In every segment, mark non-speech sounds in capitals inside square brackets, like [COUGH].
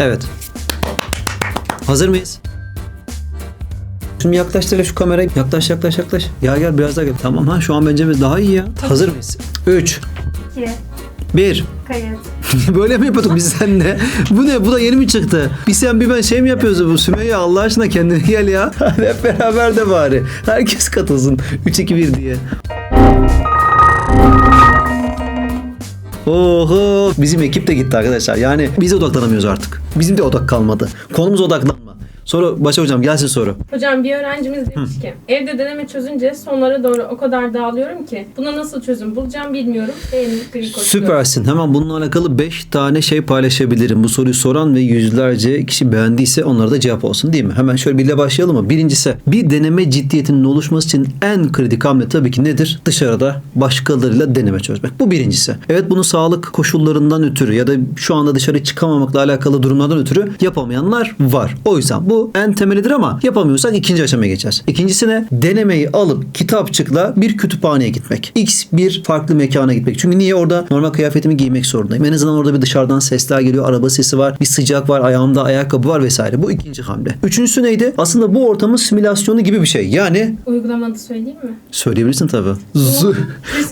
Evet. Hazır mıyız? Şimdi yaklaştır hele şu kamerayı. Yaklaş yaklaş yaklaş. Gel gel biraz daha gel. Tamam ha şu an bence biz daha iyi ya. Hazır mıyız? 3 2. 1 Kayıt. [LAUGHS] Böyle mi yapıyorduk biz seninle? Bu ne? Bu da yeni mi çıktı? Bir sen bir ben şey mi yapıyoruz bu Sümeyye Allah aşkına kendine gel ya. Hadi [LAUGHS] hep beraber de bari. Herkes katılsın. 3 2 1 diye. Oho bizim ekip de gitti arkadaşlar. Yani biz odaklanamıyoruz artık. Bizim de odak kalmadı. Konumuz odaklanma. Soru Başa hocam gelsin soru. Hocam bir öğrencimiz demiş ki evde deneme çözünce sonlara doğru o kadar dağılıyorum ki buna nasıl çözüm bulacağım bilmiyorum. Benim gri koşuyor. Süpersin. Hemen bununla alakalı 5 tane şey paylaşabilirim. Bu soruyu soran ve yüzlerce kişi beğendiyse onlara da cevap olsun değil mi? Hemen şöyle birle başlayalım mı? Birincisi bir deneme ciddiyetinin oluşması için en kritik hamle tabii ki nedir? Dışarıda başkalarıyla deneme çözmek. Bu birincisi. Evet bunu sağlık koşullarından ötürü ya da şu anda dışarı çıkamamakla alakalı durumlardan ötürü yapamayanlar var. O yüzden bu en temelidir ama yapamıyorsak ikinci aşamaya geçeceğiz. İkincisine denemeyi alıp kitapçıkla bir kütüphaneye gitmek. X bir farklı mekana gitmek. Çünkü niye orada normal kıyafetimi giymek zorundayım. En azından orada bir dışarıdan sesler geliyor. Araba sesi var. Bir sıcak var. Ayağımda ayakkabı var vesaire. Bu ikinci hamle. Üçüncüsü neydi? Aslında bu ortamın simülasyonu gibi bir şey. Yani Uygulamanı söyleyeyim mi? Söyleyebilirsin tabii. Zo-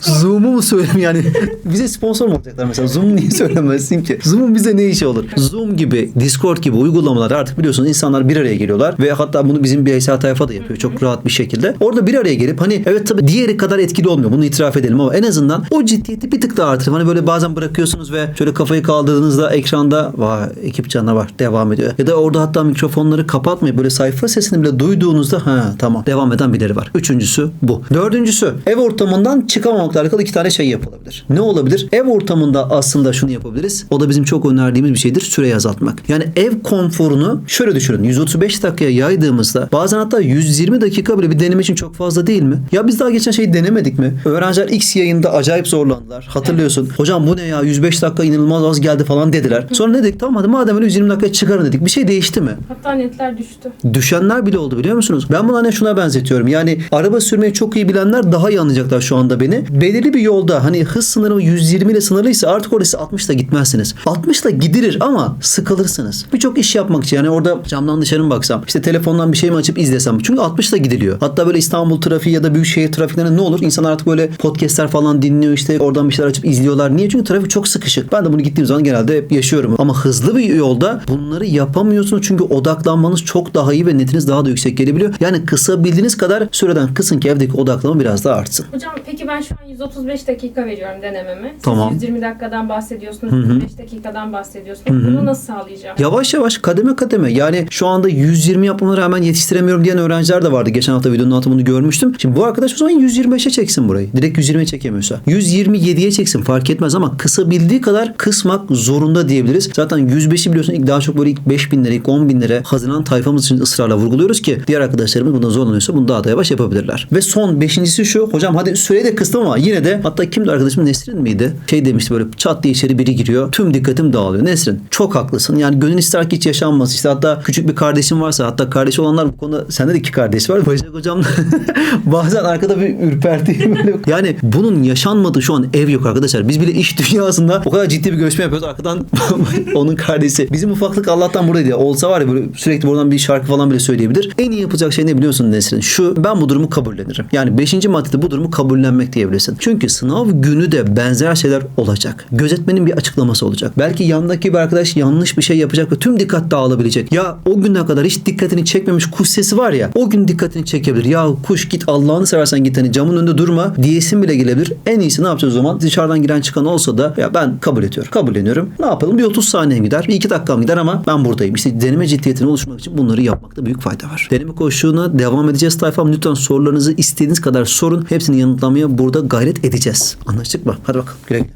Zoom'u mu söyleyeyim yani? [LAUGHS] bize sponsor mu olacaklar mesela? Zoom niye söylemezsin ki? Zoom'un bize ne işi olur? Zoom gibi, Discord gibi uygulamalar artık biliyorsunuz insanlar bir araya geliyorlar ve hatta bunu bizim bireysel tayfa da yapıyor çok rahat bir şekilde. Orada bir araya gelip hani evet tabii diğeri kadar etkili olmuyor. Bunu itiraf edelim ama en azından o ciddiyeti bir tık daha artırıp hani böyle bazen bırakıyorsunuz ve şöyle kafayı kaldırdığınızda ekranda vay ekip canavar devam ediyor. Ya da orada hatta mikrofonları kapatmayıp böyle sayfa sesini bile duyduğunuzda ha tamam devam eden birileri var. Üçüncüsü bu. Dördüncüsü ev ortamından çıkamamakla alakalı iki tane şey yapılabilir. Ne olabilir? Ev ortamında aslında şunu yapabiliriz. O da bizim çok önerdiğimiz bir şeydir. Süreyi azaltmak. Yani ev konforunu şöyle düşünün. 135 dakikaya yaydığımızda bazen hatta 120 dakika bile bir deneme için çok fazla değil mi? Ya biz daha geçen şeyi denemedik mi? Öğrenciler X yayında acayip zorlandılar. Hatırlıyorsun. Hocam bu ne ya 105 dakika inanılmaz az geldi falan dediler. Sonra ne dedik? Tamam hadi madem öyle 120 dakika çıkarın dedik. Bir şey değişti mi? Hatta netler düştü. Düşenler bile oldu biliyor musunuz? Ben bunu hani şuna benzetiyorum. Yani araba sürmeyi çok iyi bilenler daha iyi anlayacaklar şu anda beni. Belirli bir yolda hani hız sınırı 120 ile sınırlıysa artık orası 60 ile gitmezsiniz. 60 ile gidilir ama sıkılırsınız. Birçok iş yapmak için yani orada camdan dışarı mı baksam işte telefondan bir şey mi açıp izlesem. Çünkü 60 ile gidiliyor. Hatta böyle İstanbul trafiği ya da büyük şehir trafiklerinde ne olur? İnsanlar artık böyle podcastler falan dinliyor işte oradan bir şeyler açıp izliyorlar. Niye? Çünkü trafik çok sıkışık. Ben de bunu gittiğim zaman genelde hep yaşıyorum. Ama hızlı bir yolda bunları yapamıyorsunuz çünkü odaklanmanız çok daha iyi ve netiniz daha da yüksek gelebiliyor. Yani kısabildiğiniz kadar süreden kısın ki evdeki odaklanma biraz daha artsın. Hocam peki ben şu an 135 dakika veriyorum denememe. Siz Tamam. 120 dakikadan bahsediyorsunuz. 105 dakikadan bahsediyorsunuz. Bunu nasıl sağlayacağım? Yavaş yavaş kademe kademe yani şu anda 120 yapmama rağmen yetiştiremiyorum diyen öğrenciler de vardı. Geçen hafta videonun altında bunu görmüştüm. Şimdi bu arkadaş o zaman 125'e çeksin burayı. Direkt 120'ye çekemiyorsa. 127'ye çeksin fark etmez ama kısabildiği kadar kısmak zorunda diyebiliriz. Zaten 105'i biliyorsun ilk daha çok böyle ilk 5000 lira ilk 10 bin lira hazırlanan tayfamız için ısrarla vurguluyoruz ki diğer arkadaşlarımız bunda zorlanıyorsa bunu daha da yavaş yapabilirler. Ve son beşincisi şu hocam hadi süreyi de kıstım ama yine de hatta kimdi arkadaşım Nesrin miydi? Şey demişti böyle çat diye içeri biri giriyor. Tüm dikkatim dağılıyor. Nesrin çok haklısın. Yani gönül ister ki hiç yaşanmaz. İşte hatta küçük bir kardeşim varsa hatta kardeş olanlar bu konuda sende de iki kardeş var. Başak hocam [LAUGHS] bazen arkada bir ürperti. [LAUGHS] Yani bunun yaşanmadığı şu an ev yok arkadaşlar. Biz bile iş dünyasında o kadar ciddi bir görüşme yapıyoruz. Arkadan [LAUGHS] onun kardeşi. Bizim ufaklık Allah'tan buradaydı. Olsa var ya böyle sürekli buradan bir şarkı falan bile söyleyebilir. En iyi yapacak şey ne biliyorsun Nesrin? Şu ben bu durumu kabullenirim. Yani 5. maddede bu durumu kabullenmek diyebilirsin. Çünkü sınav günü de benzer şeyler olacak. Gözetmenin bir açıklaması olacak. Belki yandaki bir arkadaş yanlış bir şey yapacak ve tüm dikkat dağılabilecek. Ya o güne kadar hiç dikkatini çekmemiş kuş sesi var ya o gün dikkatini çekebilir. Ya kuş git Allah'ını seversen git hani camın önünde durma diyesin bile gelebilir. En iyisi ne yapacağız o zaman? Dışarıdan giren çıkan olsa da ya ben kabul ediyorum. Kabulleniyorum. Ne yapalım? Bir 30 saniyem gider. Bir 2 dakikam gider ama ben buradayım. İşte deneme ciddiyetini oluşturmak için bunları yapmakta büyük fayda var. Deneme koşuğuna devam edeceğiz tayfam. Lütfen sorularınızı istediğiniz kadar sorun. Hepsini yanıtlamaya burada gayret edeceğiz. Anlaştık mı? Hadi bakalım. Güle güle.